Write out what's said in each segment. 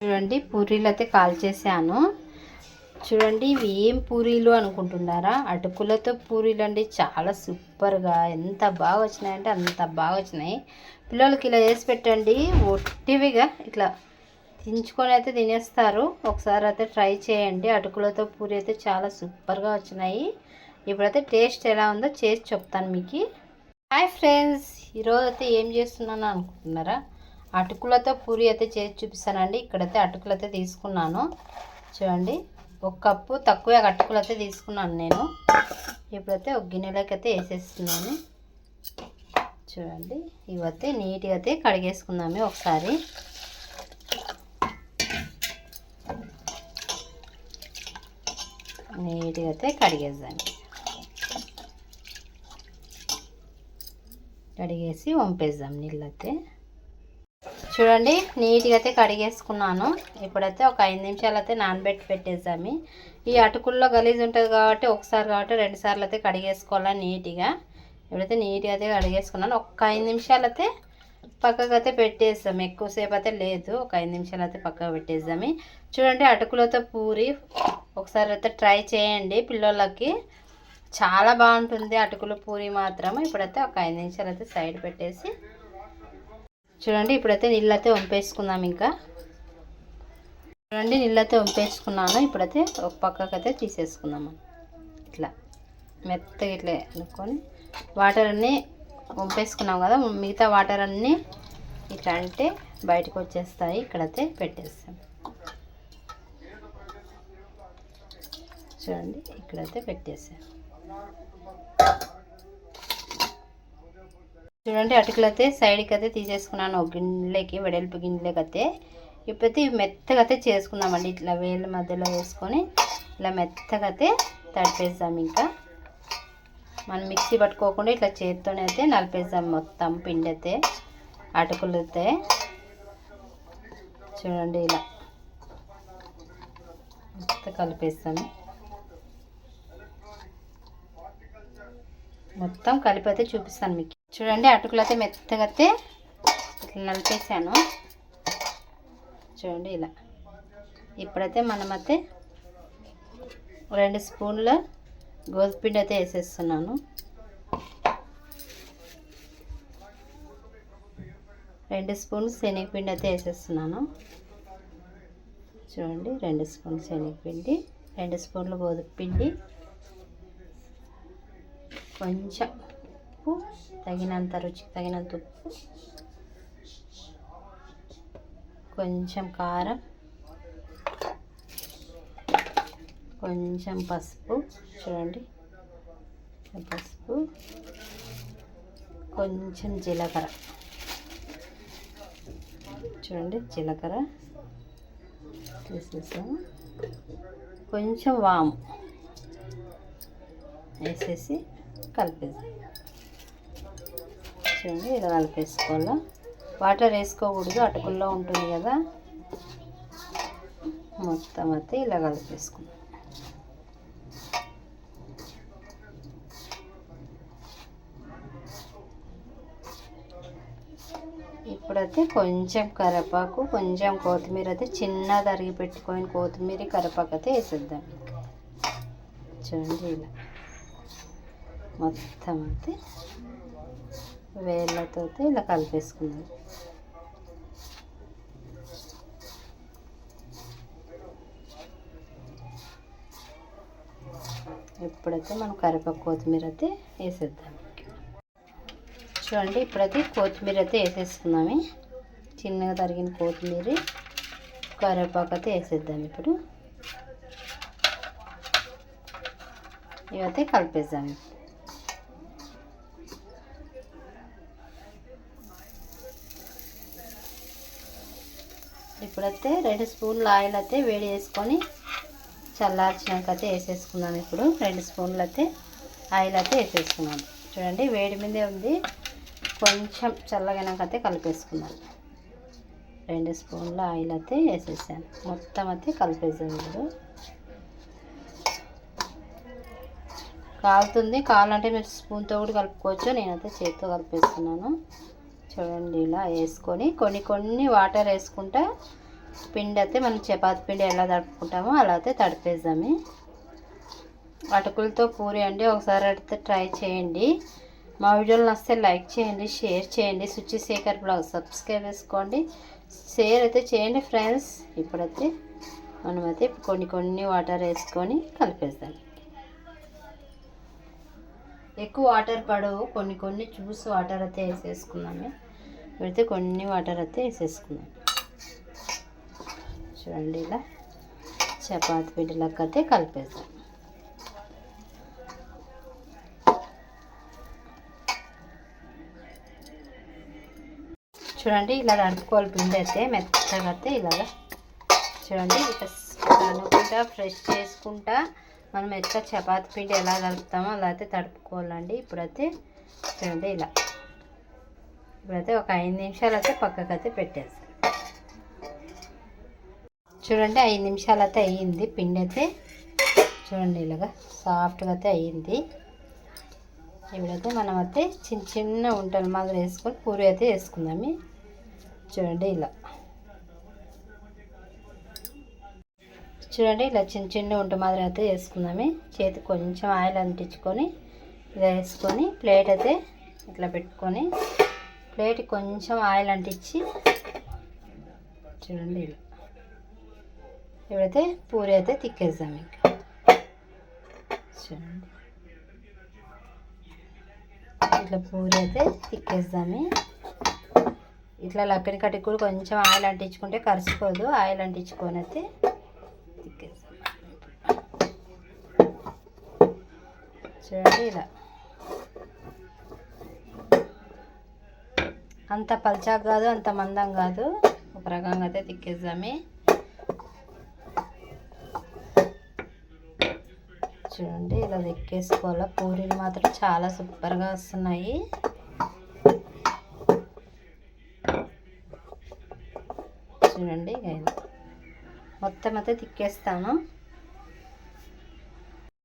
చూడండి పూరీలు అయితే కాల్ చేశాను చూడండి ఇవి ఏం పూరీలు అనుకుంటున్నారా? అటుకులతో పూరీలు అండి చాలా సూపర్గా. ఎంత బాగా వచ్చినాయంటే అంత బాగా వచ్చినాయి పిల్లలకి ఇలా చేసి పెట్టండి. ఒట్టివిగా ఇట్లా తించుకొని అయితే తినేస్తారు. ఒకసారి అయితే ట్రై చేయండి. అటుకులతో పూరి అయితే చాలా సూపర్గా వచ్చినాయి. ఇప్పుడైతే టేస్ట్ ఎలా ఉందో చేసి చెప్తాను మీకు. హాయ్ ఫ్రెండ్స్ ఈరోజు అయితే ఏం చేస్తున్నాను అనుకుంటున్నారా? అటుకులతో పూరి అయితే చేసి చూపిస్తానండి. ఇక్కడైతే అటుకులైతే తీసుకున్నాను. చూడండి ఒక కప్పు తక్కువ అటుకులైతే తీసుకున్నాను నేను. ఇప్పుడైతే ఒక గిన్నెలోకి అయితే వేసేస్తున్నాను. చూడండి ఇవైతే నీట్గా అయితే కడిగేసుకుందాము ఒకసారి. నీట్గా అయితే కడిగేద్దాం కడిగేసి వంపేద్దాం నీళ్ళైతే. చూడండి నీట్గా అయితే కడిగేసుకున్నాను. ఇప్పుడైతే ఒక ఐదు నిమిషాలు అయితే నానబెట్టి పెట్టేసాము. ఈ అటుకుల్లో గలీజ్ ఉంటుంది కాబట్టి ఒకసారి కాబట్టి రెండు సార్లు అయితే కడిగేసుకోవాలి నీట్గా. ఇప్పుడైతే నీట్గా అయితే కడిగేసుకున్నాను. ఒక ఐదు నిమిషాలు అయితే పక్కకు అయితే పెట్టేస్తాం ఎక్కువసేపు అయితే లేదు. ఒక ఐదు నిమిషాలు అయితే పక్కకు పెట్టేద్దామి చూడండి అటుకులతో పూరి ఒకసారి అయితే ట్రై చేయండి పిల్లలకి. చాలా బాగుంటుంది అటుకుల పూరి మాత్రం. ఇప్పుడైతే ఒక ఐదు నిమిషాలు అయితే సైడ్ పెట్టేసి చూడండి ఇప్పుడైతే నీళ్ళు అయితే వంపేసుకుందాం ఇంకా. చూడండి నీళ్ళు అయితే వంపేసుకున్నాను. ఇప్పుడైతే ఒక పక్కకు అయితే తీసేసుకుందాము ఇట్లా మెత్తగా ఇట్లా అనుకొని వాటర్ అన్నీ వంపేసుకున్నాం కదా మిగతా వాటర్ అన్నీ ఇట్లా అంటే బయటకు వచ్చేస్తాయి. ఇక్కడైతే పెట్టేస్తాం. చూడండి ఇక్కడైతే పెట్టేసాం చూడండి అటుకులు అయితే సైడ్కి అయితే తీసేసుకున్నాను. ఒక గిన్నెలకి వెడల్పు గిన్నెలకి అయితే ఇప్పుడైతే ఇవి మెత్తగా అయితే చేసుకుందామండి. ఇట్లా వేళ్ళ మధ్యలో వేసుకొని ఇలా మెత్తగా అయితే తడిపేద్దాం ఇంకా. మనం మిక్సీ పట్టుకోకుండా ఇట్లా చేతితోనే అయితే నలిపేద్దాం మొత్తం పిండి అయితే అటుకులు అయితే చూడండి ఇలా. మొత్తం కలిపేస్తాము మొత్తం కలిపి అయితే చూపిస్తాను మీకు. చూడండి అటుకులు అయితే మెత్తగా అయితే ఇట్లా నలిపేసాను చూడండి ఇలా. ఇప్పుడైతే మనమైతే రెండు స్పూన్ల గోధుపిండి అయితే వేసేస్తున్నాను. రెండు స్పూన్లు శనగపిండి అయితే వేసేస్తున్నాను. చూడండి రెండు స్పూన్లు శనగపిండి రెండు స్పూన్లు గోధుమ పిండి కొంచెం ఉప్పు తగినంత రుచికి తగినంత ఉప్పు కొంచెం కారం కొంచెం పసుపు చూడండి పసుపు కొంచెం జీలకర్ర చూడండి జీలకర్ర తీసేసాము. కొంచెం వాము వేసేసి కలిపేసి చూడండి ఇలా కలిపేసుకోవాలా వాటర్ వేసుకోకూడదు అటుకుల్లో ఉంటుంది కదా. మొత్తం అయితే ఇలా కలిపేసుకుందాం. ఇప్పుడైతే కొంచెం కరివేపాకు కొంచెం కొత్తిమీర అయితే చిన్న తరిగి పెట్టుకొని కొత్తిమీర కరివేపాకు అయితే వేసేద్దాం చూడండి ఇలా. మొత్తం అయితే వేళ్ళతో ఇలా కలిపేసుకున్నాను. ఇప్పుడైతే మనం కరివేపాకు కొత్తిమీర అయితే వేసేద్దాం. చూడండి ఇప్పుడైతే కొత్తిమీర అయితే వేసేసుకున్నాము. చిన్నగా తరిగిన కొత్తిమీర కరివేపాకు అయితే వేసేద్దాం ఇప్పుడు. ఇవైతే కలిపేద్దాం. ఇప్పుడైతే రెండు స్పూన్లు ఆయిల్ అయితే వేడి చేసుకొని చల్లార్చినాక అయితే వేసేసుకున్నాను ఇప్పుడు రెండు స్పూన్లు అయితే ఆయిల్ అయితే వేసేసుకున్నాను చూడండి వేడి మీదే ఉంది. కొంచెం చల్లగినాక అయితే కలిపేసుకున్నాను రెండు స్పూన్ల ఆయిల్ అయితే వేసేసాను. మొత్తం అయితే కలిపేసాను ఇప్పుడు. కాలుతుంది. కావాలంటే మీరు స్పూన్తో కూడా కలుపుకోవచ్చు. నేనైతే చేతితో కలిపేస్తున్నాను. చూడండి ఇలా వేసుకొని కొన్ని కొన్ని వాటర్ వేసుకుంటా పిండి అయితే మనం చపాతి పిండి ఎలా తడుపుకుంటామో అలా అయితే తడిపేద్దాము. అటుకులతో పూరి అండి ఒకసారి అయితే ట్రై చేయండి. మా వీడియోలు నచ్చితే లైక్ చేయండి షేర్ చేయండి. సుచి శేఖర్ బ్లాగ్ సబ్స్క్రైబ్ చేసుకోండి. షేర్ అయితే చేయండి ఫ్రెండ్స్. ఇప్పుడైతే మనమైతే కొన్ని కొన్ని వాటర్ వేసుకొని కలిపేద్దాం. ఎక్కువ వాటర్ పడవు కొన్ని కొన్ని జ్యూస్ వాటర్ అయితే వేసేసుకున్నాము పెడితే కొన్ని వాటర్ అయితే వేసేసుకున్నాం చూడండి ఇలా చపాతి పిండిలోకి అయితే కలిపేద్దాం. చూడండి ఇలా నడుపుకోవాలి పిండి అయితే మెత్తగా అయితే ఇలాగ. చూడండి కలుపుకుంటా ఫ్రెష్ చేసుకుంటా మనం ఎట్లా చపాతి పిండి ఎలా కలుపుతామో అలా అయితే తడుపుకోవాలండి. ఇప్పుడైతే చూడండి ఇలా. ఇప్పుడైతే ఒక ఐదు నిమిషాలు అయితే పక్కకు అయితే పెట్టేస్తాం చూడండి ఐదు నిమిషాలు అయితే అయ్యింది. పిండి అయితే చూడండి ఇలాగా సాఫ్ట్గా అయితే అయ్యింది. ఇప్పుడైతే మనం అయితే చిన్న చిన్న ఉంటలు మాదిరి వేసుకొని పూరి అయితే వేసుకుందాము చూడండి ఇలా. చూడండి ఇలా చిన్న చిన్న ఉంట మాదిరి అయితే వేసుకుందాము చేతి కొంచెం ఆయిల్ అంటించుకొని ఇలా వేసుకొని ప్లేట్ అయితే ఇట్లా పెట్టుకొని ప్లేట్ కొంచెం ఆయిల్ అంటించి చూడండి ఇలా. ఇప్పుడైతే పూరి అయితే తిక్కేద్దాం ఇంకా చూడండి ఇట్లా పూరి అయితే తిక్కేద్దాము ఇట్లా లక్కడి కట్టి కూడా కొంచెం ఆయిల్ అంటించుకుంటే కరిసిపోదు ఆయిల్ అంటించుకొని అయితే తిక్కేద్దాం చూడండి ఇలా అంత పల్చాకు కాదు అంత మందం కాదు ఒక రకంగా అయితే తిక్కేద్దామే చూడండి ఇలా ఎక్కేసుకోవాలి పూరీలు మాత్రం చాలా సూపర్గా వస్తున్నాయి. చూడండి మొత్తం అయితే తిక్కేస్తాను.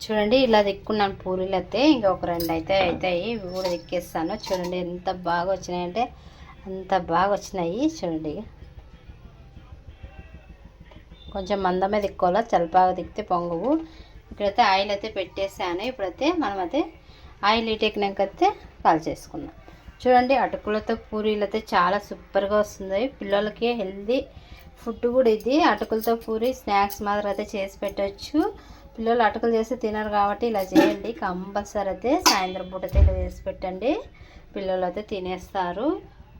చూడండి ఇలా తిక్కున్నాను పూరీలు అయితే. ఇంకా ఒక రెండు అయితే అవుతాయి ఇవి కూడా తిక్కేస్తాను. చూడండి ఎంత బాగా వచ్చినాయంటే అంత బాగా వచ్చినాయి. చూడండి కొంచెం మందమే తిక్కోవాలా చల్లపాగా తిక్కితే పొంగవు. ఇక్కడైతే ఆయిల్ అయితే పెట్టేసాను. ఇప్పుడైతే మనమైతే ఆయిల్ ఇటెక్కినాక అయితే కాల్ చేసుకున్నాం చూడండి అటుకులతో పూరీలు అయితే చాలా సూపర్గా వస్తుంది పిల్లలకి హెల్దీ ఫుడ్ కూడా ఇది. అటుకులతో పూరి స్నాక్స్ మాదిరి అయితే చేసి పెట్టచ్చు. పిల్లలు అటుకులు చేసి తినరు కాబట్టి ఇలా చేయండి. కంపల్సరీ అయితే సాయంత్రం పూట అయితే ఇలా చేసి పెట్టండి. పిల్లలు అయితే తినేస్తారు.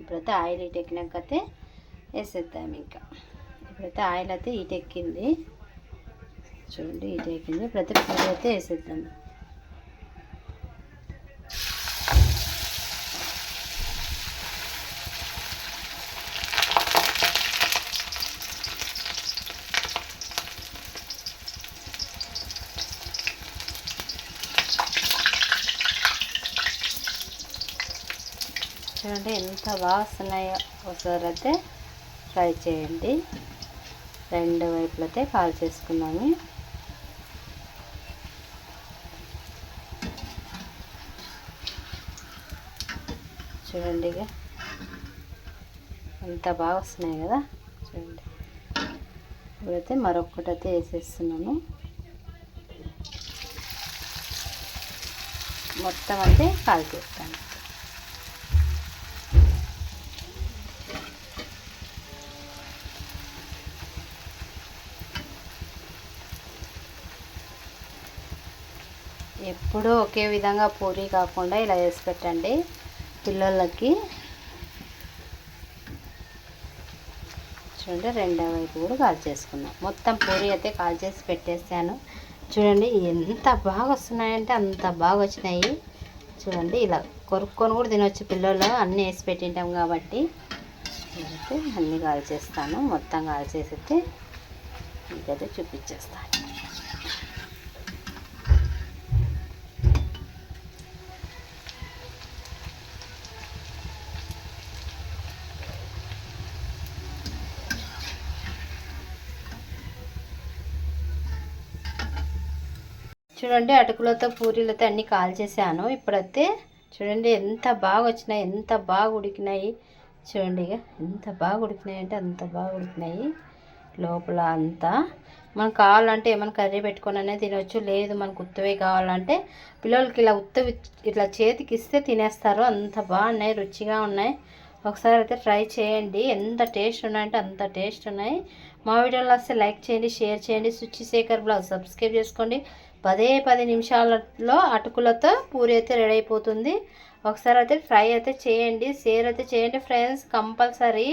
ఇప్పుడైతే ఆయిల్ ఇటెక్కినాక అయితే వేసేద్దాం ఇంకా. ఇప్పుడైతే ఆయిల్ అయితే ఇటెక్కింది చూడండి ఇది అయిపోయింది ప్రతి పూరి అయితే వేసేద్దాం. చూడండి ఎంత వాసనయో ఒకసారి అయితే ఫ్రై చేయండి. రెండు వైపులు కాల్ చేసుకున్నాము. చూడండి ఇక. ఎంత బాగా వస్తున్నాయి కదా చూడండి. ఇప్పుడైతే మరొకటి అయితే వేసేస్తున్నాను. మొత్తం అయితే కాల్చేస్తాను ఎప్పుడూ ఒకే విధంగా పూరి కాకుండా ఇలా వేసి పెట్టండి. పిల్లలకి చూడండి రెండో వైపు కూడా కాల్ చేసుకున్నాం మొత్తం పూరి అయితే కాల్ చేసి పెట్టేసాను చూడండి ఎంత బాగా వస్తున్నాయంటే అంత బాగా వచ్చినాయి. చూడండి ఇలా కొరుక్కొని కూడా తినొచ్చు పిల్లలు. అన్నీ వేసి పెట్టింటాం కాబట్టి. అయితే అన్నీ కాల్ చేస్తాను. మొత్తం కాల్ చేసి అయితే మీకైతే చూపించేస్తాను. చూడండి అటుకులతో పూరీలతో అన్నీ కాల్ చేశాను ఇప్పుడైతే చూడండి ఎంత బాగా వచ్చినాయి ఎంత బాగా ఉడికినాయి చూడండి ఇక ఎంత బాగా ఉడికినాయి అంటే అంత బాగా ఉడికినాయి లోపల అంతా. మనకు కావాలంటే ఏమైనా కర్రీ పెట్టుకొని తినొచ్చు లేదు మనకు ఉత్తవే కావాలంటే పిల్లలకి ఇలా ఉత్తవి ఇట్లా చేతికి ఇస్తే తినేస్తారు. అంత బాగున్నాయి రుచిగా ఉన్నాయి. ఒకసారి అయితే ట్రై చేయండి. ఎంత టేస్ట్ ఉన్నాయంటే అంత టేస్ట్ ఉన్నాయి. మా వీడియోలో వస్తే లైక్ చేయండి షేర్ చేయండి. సుచి శేఖర్ బ్లాగ్ సబ్స్క్రైబ్ చేసుకోండి. పదే పది నిమిషాలలో అటుకులతో పూరి అయితే రెడీ అయిపోతుంది. ఒకసారి అయితే ఫ్రై అయితే చేయండి షేర్ అయితే చేయండి ఫ్రెండ్స్ కంపల్సరీ.